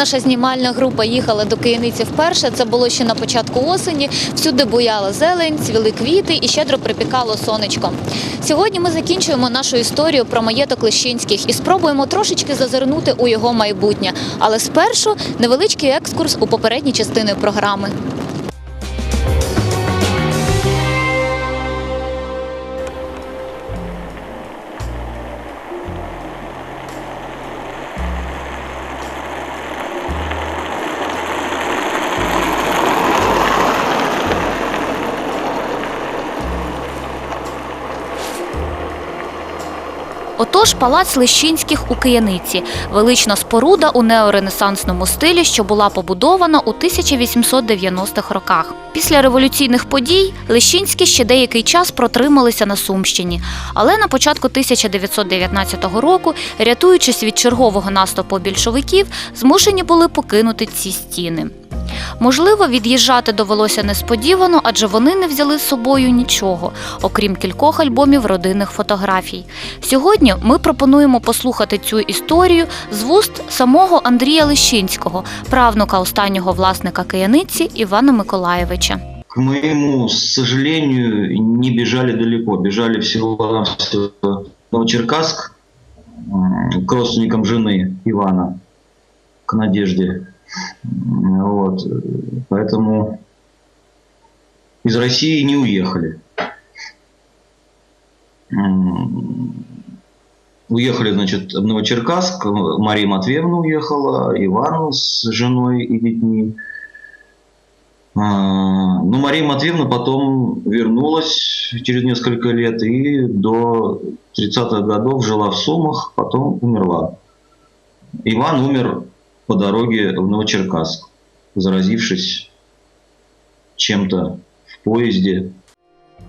Наша знімальна група їхала до Кияниці вперше, це було ще на початку осені. Всюди буяла зелень, цвіли квіти і щедро припікало сонечко. Сьогодні ми закінчуємо нашу історію про маєток Лещинських і спробуємо трошечки зазирнути у його майбутнє. Але спершу невеличкий екскурс у попередні частини програми. Отож, палац Лещинських у Кияниці велична споруда у неоренесансному стилі, що була побудована у 1890-х роках. Після революційних подій Лещинські ще деякий час протрималися на Сумщині, але на початку 1919 року, рятуючись від чергового наступу більшовиків, змушені були покинути ці стіни. Можливо, від'їжджати довелося несподівано, адже вони не взяли з собою нічого, окрім кількох альбомів родинних фотографій. Сьогодні ми пропонуємо послухати цю історію з вуст самого Андрія Лещинського, правнука останнього власника кияниці Івана Миколаєвича. К моему сожалению, не бежали далеко. Бежали всего-навсего в Новочеркасск к родственникам жены Ивана, к Надежде. Вот. Поэтому из России не уехали. Уехали, значит, в Новочеркасск. Мария Матвеевна уехала, Иван с женой и детьми. А, Ну, Мария Матвеевна потом вернулась через несколько лет и до 30-х годов жила в Сумах, потом умерла. Иван умер по дороге в Новочеркасск, заразившись чем-то в поезде.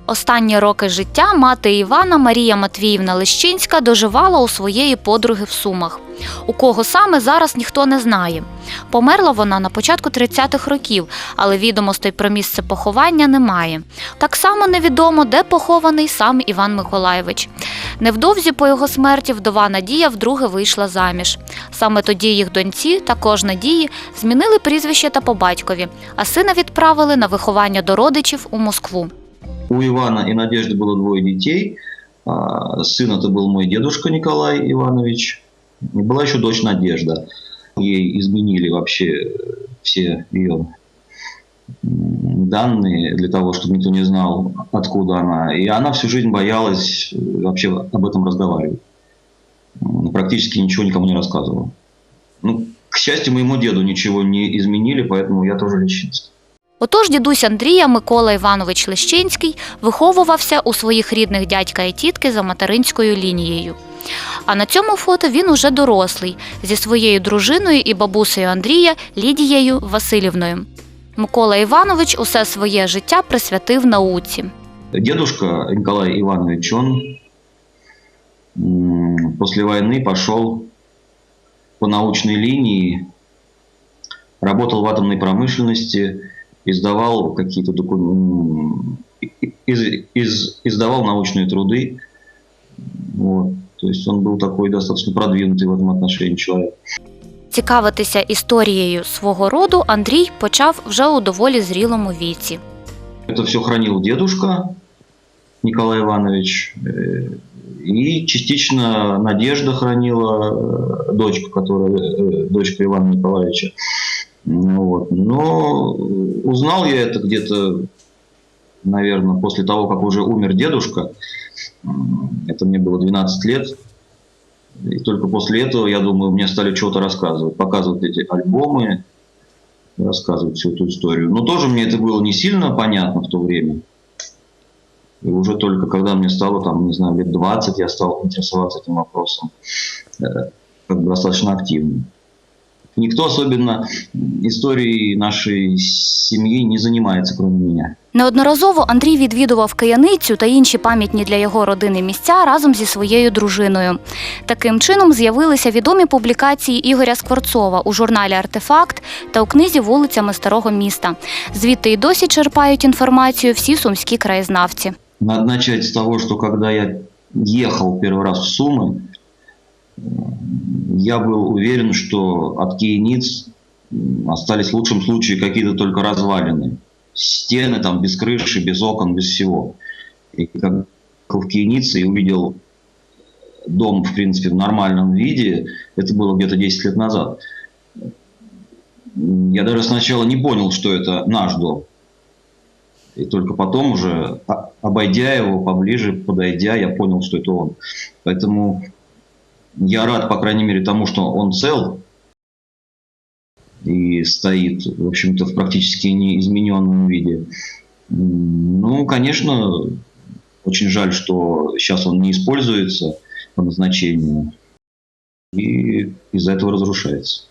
Останні роки життя мати Івана Марія Матвіївна Лещинська доживала у своєї подруги в Сумах. У кого саме зараз ніхто не знає. Померла вона на початку 30-х років, але відомостей про місце поховання немає. Так само невідомо, де похований сам Іван Миколаєвич. Невдовзі по його смерті вдова Надія вдруге вийшла заміж. Саме тоді їх доньці, також Надії, змінили прізвище та по батькові, а сина відправили на виховання до родичів у Москву. У Ивана и Надежды было двое детей. А, Сын это был мой дедушка Николай Иванович. Была еще дочь Надежда. Ей изменили вообще все ее данные для того, чтобы никто не знал, откуда она. И она всю жизнь боялась э, вообще об этом разговаривать. Практически ничего никому не рассказывала. Ну, к счастью, моему деду ничего не изменили, поэтому я тоже личинский. Отож, дідусь Андрія Микола Іванович Лещинський виховувався у своїх рідних дядька і тітки за материнською лінією. А на цьому фото він уже дорослий зі своєю дружиною і бабусею Андрія Лідією Васильівною. Микола Іванович усе своє життя присвятив науці. Дедушка Николай Иванович, он после войны пошел по научной линии, работал в атомной промышленности, издавал какие-то документы, из, из- издавал научные труды. Вот. То есть он был такой достаточно продвинутый в этом отношении человек. Цікавитися історією свого роду Андрій почав вже у доволі зрілому віці. Это все хранил дедушка Николай Иванович. э, И частично Надежда хранила э, дочку, которая э, дочка Ивана Николаевича. Ну Вот. Но узнал я это где-то, наверное, после того, как уже умер дедушка. Это мне было 12 лет. И только после этого, я думаю, мне стали что-то рассказывать, показывать эти альбомы, рассказывать всю эту историю. Но тоже мне это было не сильно понятно в то время. И уже только когда мне стало, там, не знаю, лет 20, я стал интересоваться этим вопросом э, как бы достаточно активно. Никто особенно историей нашей семьи не занимается, кроме меня. Неодноразово Андрій відвідував Кияницю та інші пам'ятні для його родини місця разом зі своєю дружиною. Таким чином з'явилися відомі публікації Ігоря Скворцова у журналі Артефакт та у книзі Вулицями старого міста. Звідти й досі черпають інформацію всі сумські краєзнавці. Надо начать с того, что когда я ехал первый раз в Сумы, я был уверен, что от Киениц остались в лучшем случае какие-то только развалины. Стены там без крыши, без окон, без всего. И как в Киенице и увидел дом, в принципе, в нормальном виде, это было где-то 10 лет назад. Я даже сначала не понял, что это наш дом. И только потом уже, а- обойдя его поближе, подойдя, я понял, что это он. Поэтому я рад, по крайней мере, тому, что он цел и стоит, в общем-то, в практически неизмененном виде. Ну, конечно, очень жаль, что сейчас он не используется по назначению и из-за этого разрушается.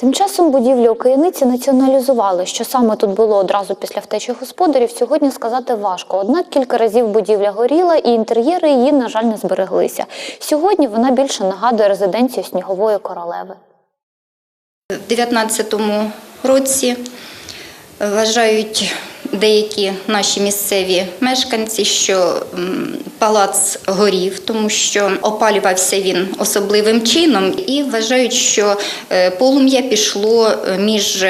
Тим часом будівлю Кияниці націоналізували. Що саме тут було одразу після втечі господарів, сьогодні сказати важко. Однак кілька разів будівля горіла, і інтер'єри її, на жаль, не збереглися. Сьогодні вона більше нагадує резиденцію снігової королеви. У 19-му році е, вважають деякі наші місцеві мешканці, що палац горів, тому що опалювався він особливим чином, і вважають, що е, полум'я пішло е, між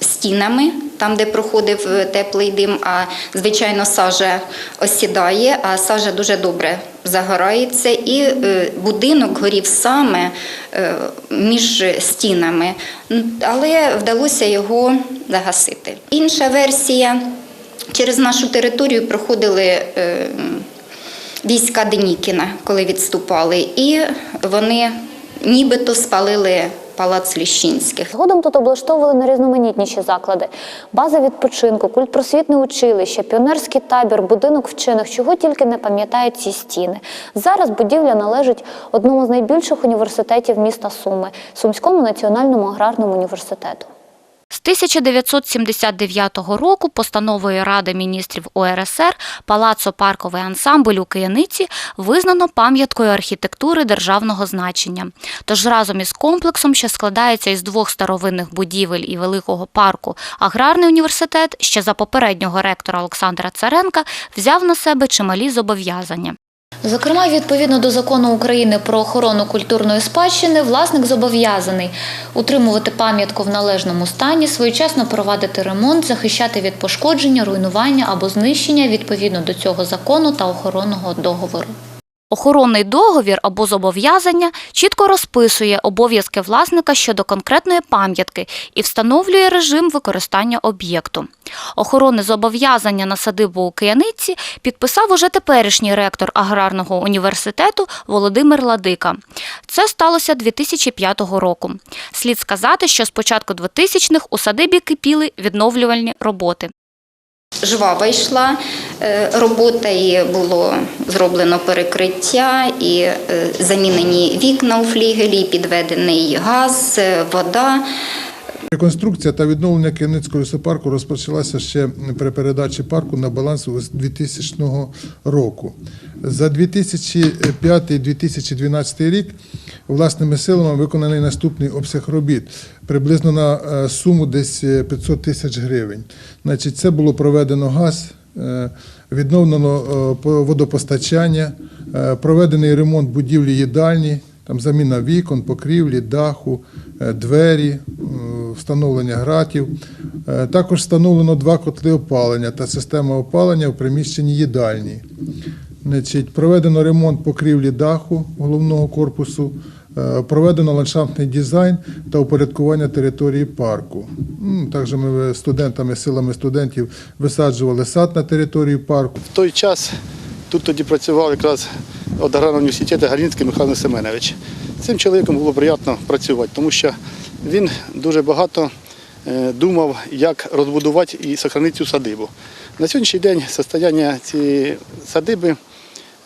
стінами, там, де проходив е, теплий дим, а звичайно сажа осідає, а сажа дуже добре загорається, і е, будинок горів саме е, між стінами, але вдалося його загасити. Інша версія через нашу територію проходили. е, Війська Денікіна, коли відступали, і вони нібито спалили палац Ліщинських. Згодом тут облаштовували найрізноманітніші заклади: база відпочинку, культпросвітне училище, піонерський табір, будинок вчених, чого тільки не пам'ятають ці стіни. Зараз будівля належить одному з найбільших університетів міста Суми Сумському національному аграрному університету. З 1979 року постановою Ради міністрів УРСР Палацо-парковий ансамбль у Кияниці визнано пам'яткою архітектури державного значення. Тож разом із комплексом, що складається із двох старовинних будівель і великого парку, аграрний університет ще за попереднього ректора Олександра Царенка взяв на себе чималі зобов'язання. Зокрема, відповідно до закону України про охорону культурної спадщини, власник зобов'язаний утримувати пам'ятку в належному стані, своєчасно провадити ремонт, захищати від пошкодження, руйнування або знищення відповідно до цього закону та охоронного договору. Охоронний договір або зобов'язання чітко розписує обов'язки власника щодо конкретної пам'ятки і встановлює режим використання об'єкту. Охоронне зобов'язання на садибу у Кияниці підписав уже теперішній ректор аграрного університету Володимир Ладика. Це сталося 2005 року. Слід сказати, що з початку 2000-х у садибі кипіли відновлювальні роботи. Жвава йшла е, робота, і було зроблено перекриття, і е, замінені вікна у флігелі, підведений газ, е, вода. Реконструкція та відновлення Кияницького лісопарку розпочалася ще при передачі парку на баланс 2000 року. За 2005-2012 рік власними силами виконаний наступний обсяг робіт приблизно на е, суму десь 500 тисяч гривень. Значить, це було проведено газ, е, відновлено е, водопостачання, е, проведений ремонт будівлі їдальні, там заміна вікон, покрівлі, даху, е, двері, е, встановлення гратів. Е, Також встановлено два котли опалення та система опалення в приміщенні їдальні. Проведено ремонт покрівлі даху головного корпусу, е, проведено ландшафтний дизайн та упорядкування території парку. Також ми студентами, силами студентів висаджували сад на території парку. В той час тут тоді працював якраз від аграрного університету Гарінський Михайло Семенович. Цим чоловіком було приємно працювати, тому що він дуже багато е, думав, як розбудувати і зберігати цю садибу. На сьогоднішній день состояння цієї садиби,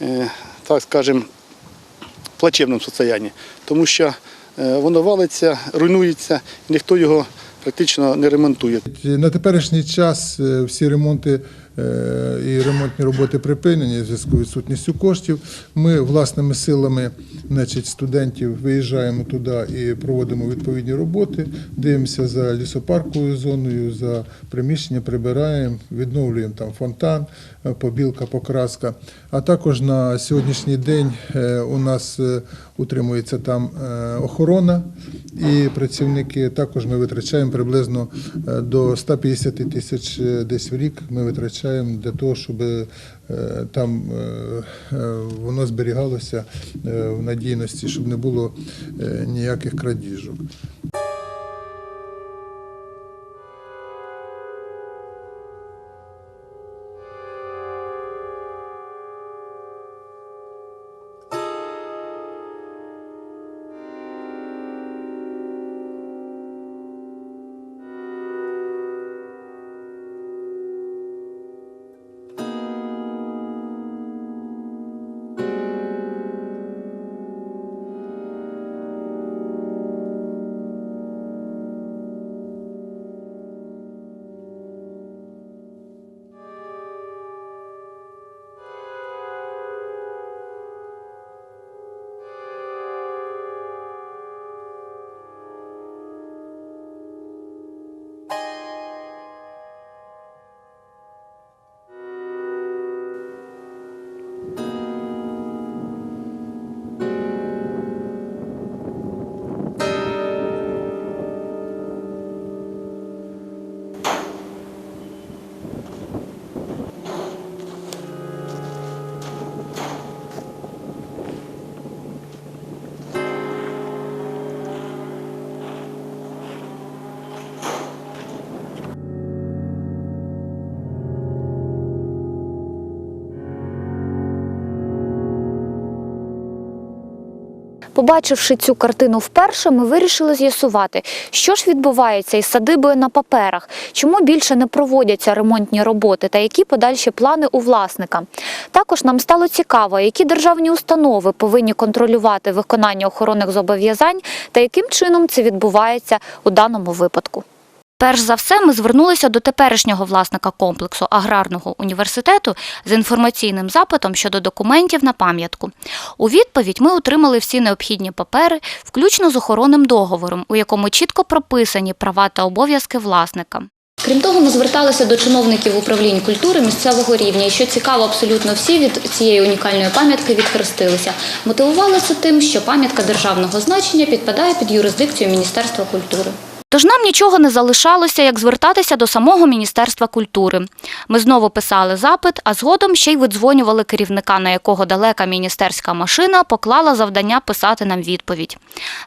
е, так скажемо, плачевному стані, тому що е, воно валиться, руйнується, ніхто його практично не ремонтує. На теперішній час е, всі ремонти і ремонтні роботи припинені в зв'язку з відсутністю коштів. Ми власними силами значить, студентів виїжджаємо туди і проводимо відповідні роботи, дивимося за лісопарковою зоною, за приміщення, прибираємо, відновлюємо там фонтан, е, побілка, покраска. А також на сьогоднішній день е, у нас е, утримується там е, охорона і працівники. Також ми витрачаємо приблизно е, до 150 тисяч е, десь в рік. Ми витрачаємо для того, щоб е, там е, е, воно зберігалося в надійності, щоб не було ніяких крадіжок. Побачивши цю картину вперше, ми вирішили з'ясувати, що ж відбувається із садибою на паперах, чому більше не проводяться ремонтні роботи та які подальші плани у власника. Також нам стало цікаво, які державні установи повинні контролювати виконання охоронних зобов'язань та яким чином це відбувається у даному випадку. Перш за все, ми звернулися до теперішнього власника комплексу аграрного університету з інформаційним запитом щодо документів на пам'ятку. У відповідь ми отримали всі необхідні папери, включно з охоронним договором, у якому чітко прописані права та обов'язки власника. Крім того, ми зверталися до чиновників управлінь культури місцевого рівня. І що цікаво, абсолютно всі від цієї унікальної пам'ятки відхрестилися. Мотивували це тим, що пам'ятка державного значення підпадає під юрисдикцію Міністерства культури. Тож нам нічого не залишалося, як звертатися до самого Міністерства культури. Ми знову писали запит, а згодом ще й видзвонювали керівника, на якого далека міністерська машина поклала завдання писати нам відповідь.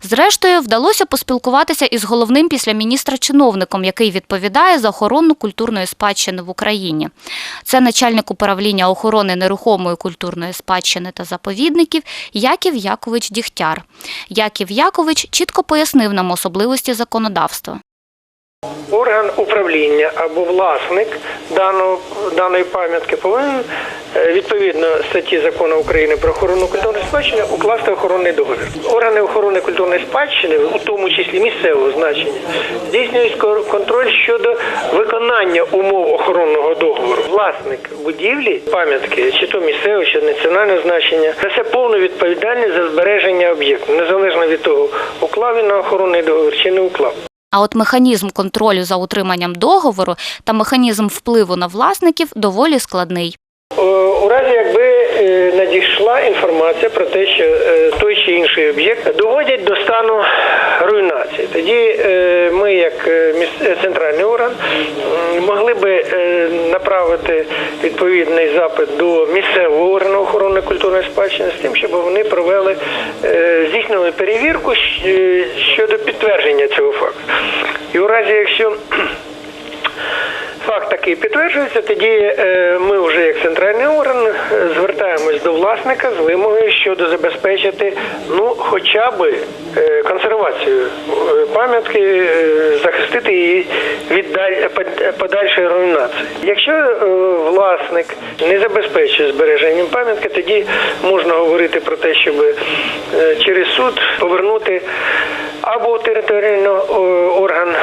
Зрештою, вдалося поспілкуватися із головним після міністра чиновником, який відповідає за охорону культурної спадщини в Україні. Це начальник управління охорони нерухомої культурної спадщини та заповідників Яків Якович Дігтяр. Яків Якович чітко пояснив нам особливості законодавства. Орган управління або власник даного, даної пам'ятки повинен е, відповідно статті закону України про охорону культурної спадщини укласти охоронний договір. Органи охорони культурної спадщини, у тому числі місцевого значення, здійснюють контроль щодо виконання умов охоронного договору. Власник будівлі пам'ятки, чи то місцевого, чи національного значення, несе повну відповідальність за збереження об'єкту, незалежно від того, уклав він на охоронний договір чи не уклав. А от механізм контролю за утриманням договору та механізм впливу на власників доволі складний. Е, У разі, якби е, надійшла інформація про те, що е, той чи інший об'єкт доводять до стану руйнації, тоді е, ми, як е, е, центральний орган, могли би направити відповідний запит до місцевого органу охорони культурної спадщини з тим, щоб вони провели здійснили перевірку щодо підтвердження цього факту. І у разі, якщо Факт такий підтверджується. Тоді е, ми вже як центральний орган е, звертаємось до власника з вимогою щодо забезпечити ну хоча б е, консервацію пам'ятки, захистити її від даль- под- подальшої руйнації. Якщо власник не забезпечує збереженням пам'ятки, тоді можна говорити про те, щоб через суд повернути або територіально е, орган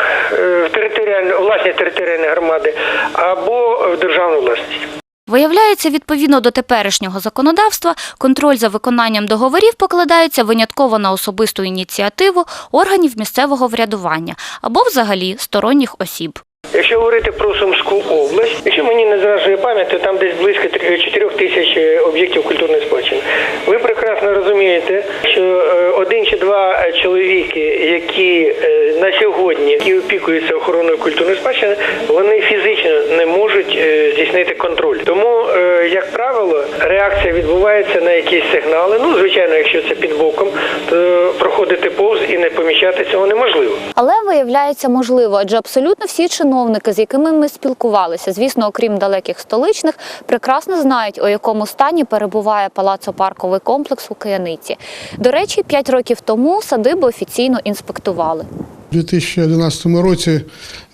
територіально власні громади, або в державну власність. Виявляється, відповідно до теперішнього законодавства, контроль за виконанням договорів покладається винятково на особисту ініціативу органів місцевого врядування або взагалі сторонніх осіб. Якщо говорити про Сумську область, якщо мені не зраджує пам'ять, там десь близько 4 тисяч е, об'єктів культурної спадщини. Ви прекрасно розумієте, що е, один чи два чоловіки, які е, на сьогодні які опікуються охороною культурної спадщини, вони фізично не можуть здійснити контроль. Тому, як правило, реакція відбувається на якісь сигнали. Ну, звичайно, якщо це під боком, то проходити повз і не помічати цього неможливо. Але виявляється можливо, адже абсолютно всі чиновники, з якими ми спілкувалися, звісно, окрім далеких столичних, прекрасно знають, у якому стані перебуває палацопарковий комплекс у Кияниці. До речі, п'ять років тому садибу офіційно інспектували. У 2011 році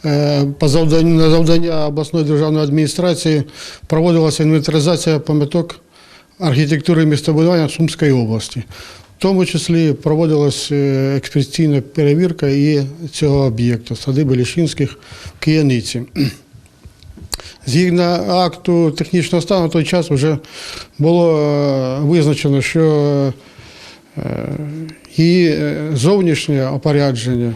е, по на завдання обласної державної адміністрації проводилася інвентаризація пам'яток архітектури і містобудування Сумської області. В тому числі проводилась е, експедиційна перевірка і цього об'єкту садиби Лішинських в Кияниці. Згідно акту технічного стану, на той час вже було е, визначено, що її е, зовнішнє опорядження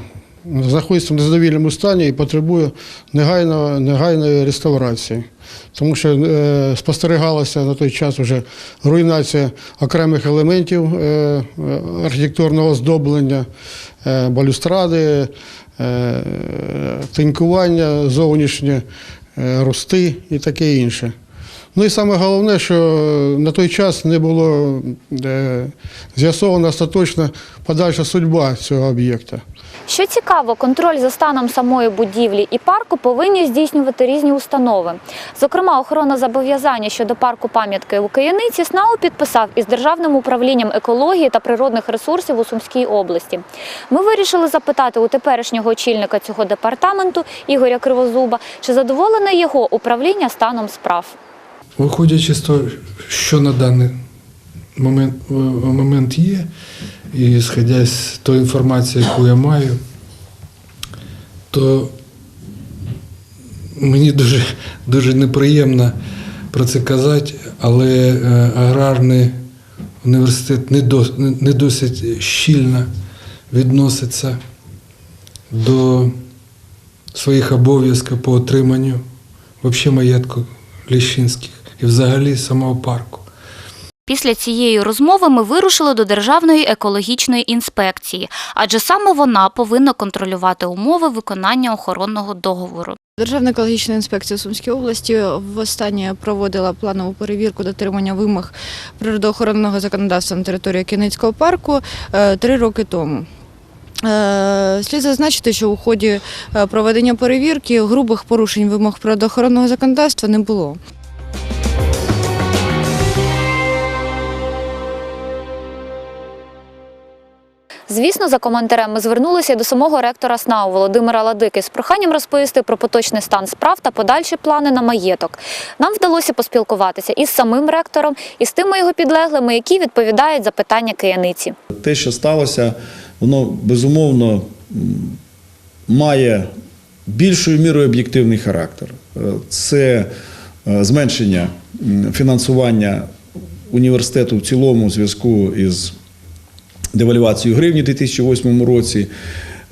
знаходиться в незадовільному стані і потребує негайного, негайної реставрації. Тому що е, спостерігалася на той час вже руйнація окремих елементів е, архітектурного оздоблення, е, балюстради, е, тинькування зовнішнє, е, рости і таке інше. Ну і саме головне, що на той час не було е, з'ясована остаточна подальша судьба цього об'єкта. Що цікаво, контроль за станом самої будівлі і парку повинні здійснювати різні установи. Зокрема, охорона зобов'язання щодо парку пам'ятки у Кияниці СНАУ підписав із Державним управлінням екології та природних ресурсів у Сумській області. Ми вирішили запитати у теперішнього очільника цього департаменту Ігоря Кривозуба, чи задоволене його управління станом справ. Виходячи з того, що на даний момент, е, момент є, і сходя з тої інформації, яку я маю, то мені дуже, дуже неприємно про це казати, але е, аграрний університет не, дос, не- не досить щільно відноситься до своїх обов'язків по отриманню взагалі маєтку Ліщинських і взагалі самого парку. Після цієї розмови ми вирушили до Державної екологічної інспекції, адже саме вона повинна контролювати умови виконання охоронного договору. Державна екологічна інспекція Сумської області востаннє проводила планову перевірку дотримання вимог природоохоронного законодавства на території Кіницького парку е, три роки тому. Е, Слід зазначити, що у ході е, проведення перевірки грубих порушень вимог природоохоронного законодавства не було. Звісно, за коментарем ми звернулися до самого ректора СНАУ Володимира Ладики з проханням розповісти про поточний стан справ та подальші плани на маєток. Нам вдалося поспілкуватися із самим ректором, і з тими його підлеглими, які відповідають за питання кияниці. те, що сталося, воно безумовно має більшою мірою об'єктивний характер. Е, Це е, зменшення фінансування університету в цілому у зв'язку із девальвацією гривні у 2008 році.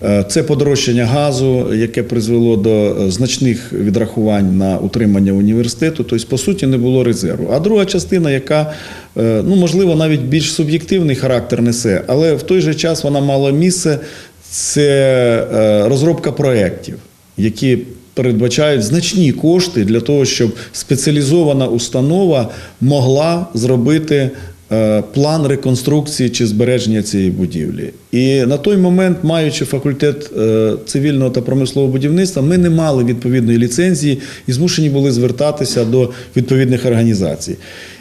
Е, Це подорожчання газу, яке призвело до е, значних відрахувань на утримання університету. Тобто, по суті, не було резерву. А друга частина, яка е, ну можливо навіть більш суб'єктивний характер несе, але в той же час вона мала місце. Це розробка проєктів, які передбачають значні кошти для того, щоб спеціалізована установа могла зробити план реконструкції чи збереження цієї будівлі. І на той момент, маючи факультет е, цивільного та промислового будівництва, ми не мали відповідної ліцензії і змушені були звертатися до відповідних організацій.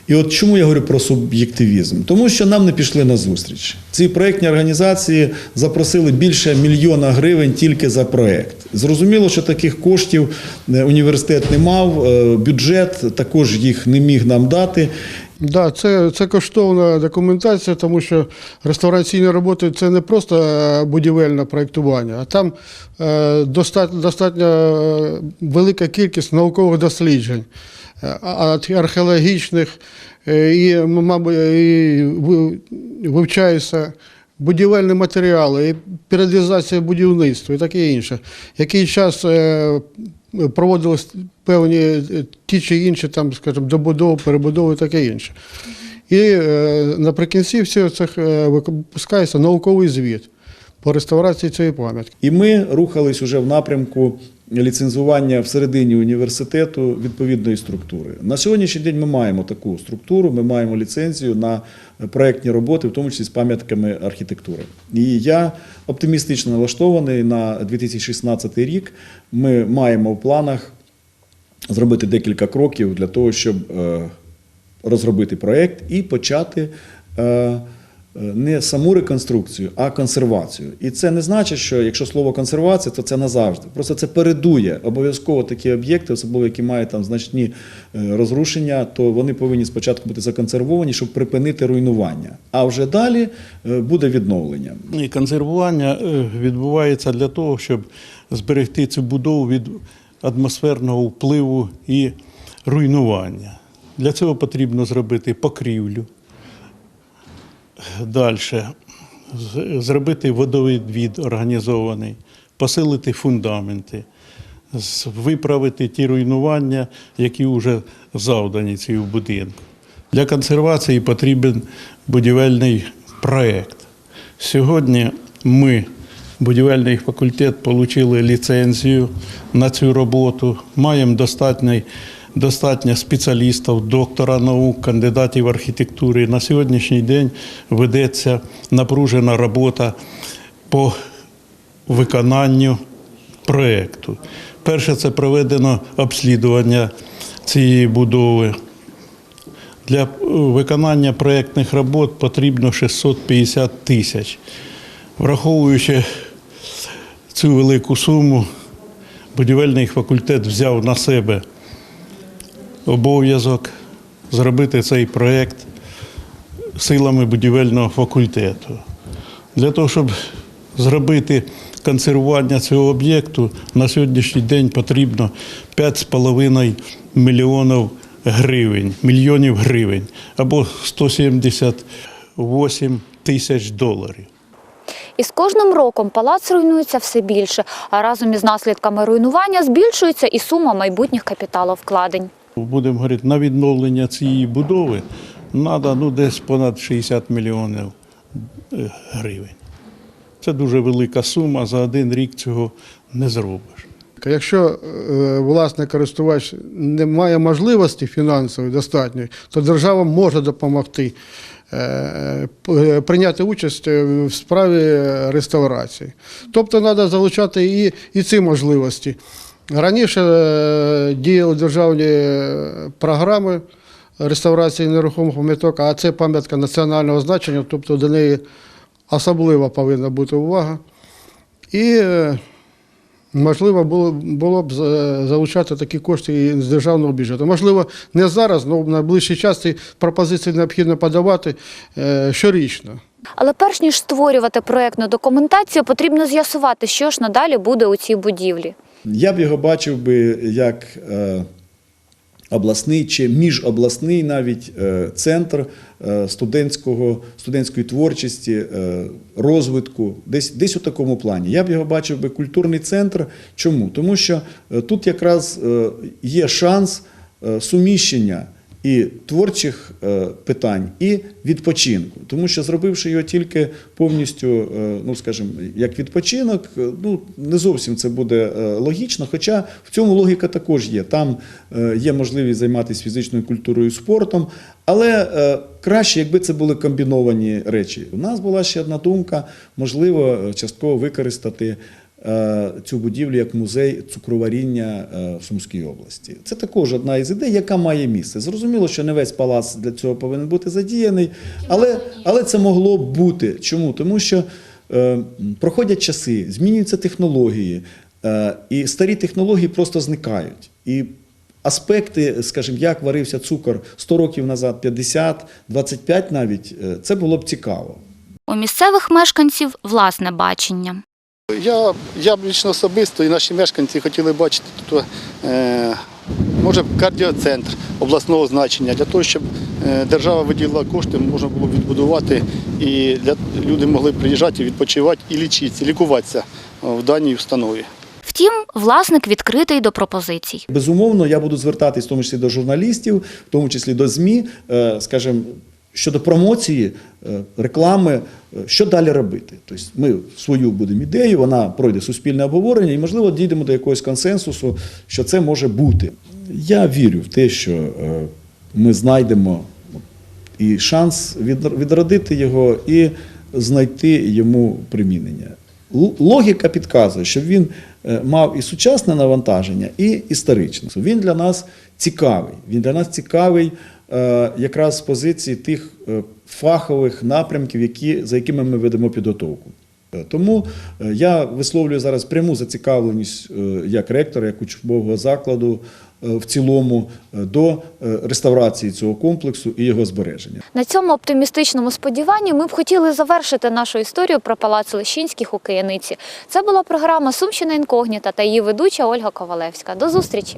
І от чому я говорю про суб'єктивізм? Тому що нам не пішли на зустріч. Ці проєктні організації запросили більше мільйона гривень тільки за проєкт. Зрозуміло, що таких коштів е, університет не мав, е, бюджет також їх не міг нам дати. Да, це, це коштовна документація, тому що реставраційні роботи це не просто е, будівельне проєктування, а там е, достатньо, достатньо е, велика кількість наукових досліджень, археологічних, і, мабуть, і ви- вивчаються будівельні матеріали, періодизація будівництва і таке інше. Який час проводились певні е, ті чи інші, там, скажімо, добудови, перебудови таке інше. І е, наприкінці всього цих е, випускається науковий звіт по реставрації цієї пам'ятки. І ми рухались уже в напрямку ліцензування всередині університету відповідної структури. На сьогоднішній день ми маємо таку структуру, ми маємо ліцензію на проєктні роботи, в тому числі з пам'ятками архітектури. І я оптимістично налаштований на 2016 рік. Ми маємо в планах зробити декілька кроків для того, щоб е, розробити проєкт і почати е, не саму реконструкцію, а консервацію. І це не значить, що якщо слово консервація, то це назавжди. Просто це передує обов'язково такі об'єкти, особливо які мають там значні е, розрушення, то вони повинні спочатку бути законсервовані, щоб припинити руйнування. А вже далі е, буде відновлення. І консервування е, відбувається для того, щоб зберегти цю будову від атмосферного впливу і руйнування. Для цього потрібно зробити покрівлю. Далі зробити водовідвід організований, посилити фундаменти, виправити ті руйнування, які вже завдані цьому будинку. Для консервації потрібен будівельний проєкт. Сьогодні ми, будівельний факультет, отримали ліцензію на цю роботу. Маємо достатньо, достатньо спеціалістів, доктора наук, кандидатів архітектури. На сьогоднішній день ведеться напружена робота по виконанню проєкту. Перше, це проведено обслідування цієї будови. Для виконання проєктних робот потрібно 650 тисяч. Враховуючи цю велику суму, будівельний факультет взяв на себе обов'язок зробити цей проєкт силами будівельного факультету. Для того, щоб зробити консервування цього об'єкту, на сьогоднішній день потрібно 5,5 мільйонів гривень, мільйонів гривень або 178 тисяч доларів. І з кожним роком палац руйнується все більше, а разом із наслідками руйнування збільшується і сума майбутніх капіталовкладень. Будемо говорити, на відновлення цієї будови треба ну, десь понад 60 мільйонів е, гривень. Це дуже велика сума, за один рік цього не зробиш. Якщо е, власний користувач не має можливості фінансової достатньої, то держава може допомогти е, прийняти участь в справі реставрації. Тобто треба залучати і, і ці можливості. Раніше е, діяли державні е, програми реставрації нерухомих пам'яток, а це пам'ятка національного значення, тобто до неї особливо повинна бути увага. І е, Можливо, було, було б залучати такі кошти і з державного бюджету. Можливо, не зараз, але в найближчий час ці пропозиції необхідно подавати щорічно. Але перш ніж створювати проєктну документацію, потрібно з'ясувати, що ж надалі буде у цій будівлі. Я б його бачив би як е, обласний чи міжобласний навіть е, центр е, студентського, студентської творчості, розвитку, десь, десь у такому плані. Я б його бачив би культурний центр. Чому? Тому що тут якраз є шанс суміщення і творчих е, питань, і відпочинку. Тому що зробивши його тільки повністю, е, ну скажімо, як відпочинок, е, ну не зовсім це буде логічно. Хоча в цьому логіка також є. Там є можливість займатися фізичною культурою і спортом, але краще, якби це були комбіновані речі. У нас була ще одна думка, можливо, частково використати цю будівлю як музей цукроваріння е, в Сумській області. Це також одна із ідей, яка має місце. Зрозуміло, що не весь палац для цього повинен бути задіяний, але, але це могло б бути. Чому? Тому що е, проходять часи, змінюються технології, е, і старі технології просто зникають. І аспекти, скажімо, як варився цукор 100 років назад, 50, 25 навіть, е, це було б цікаво. У місцевих мешканців власне бачення. Я, я б лично особисто і наші мешканці хотіли бачити тут, е, може, кардіоцентр обласного значення для того, щоб е, держава виділила кошти, можна було відбудувати і для, люди могли приїжджати, відпочивати і лічитися, лікуватися в даній установі. Втім, власник відкритий до пропозицій. Безумовно, я буду звертатись в тому числі до журналістів, в тому числі до ЗМІ, е, скажімо, щодо промоції, е, реклами, е, що далі робити. Тобто ми свою будемо ідею, вона пройде суспільне обговорення і, можливо, дійдемо до якогось консенсусу, що це може бути. Я вірю в те, що е, ми знайдемо і шанс відродити його і знайти йому примінення. Логіка підказує, що він мав і сучасне навантаження, і історичне. Він для нас цікавий. Він для нас цікавий якраз з позиції тих е, фахових напрямків, які, за якими ми ведемо підготовку. Е, Тому е, я висловлюю зараз пряму зацікавленість е, як ректора, як учбового закладу е, в цілому е, до е, реставрації цього комплексу і його збереження. На цьому оптимістичному сподіванні ми б хотіли завершити нашу історію про палац Лещинських у Кияниці. Це була програма Сумщина інкогніта та її ведуча Ольга Ковалевська. До зустрічі!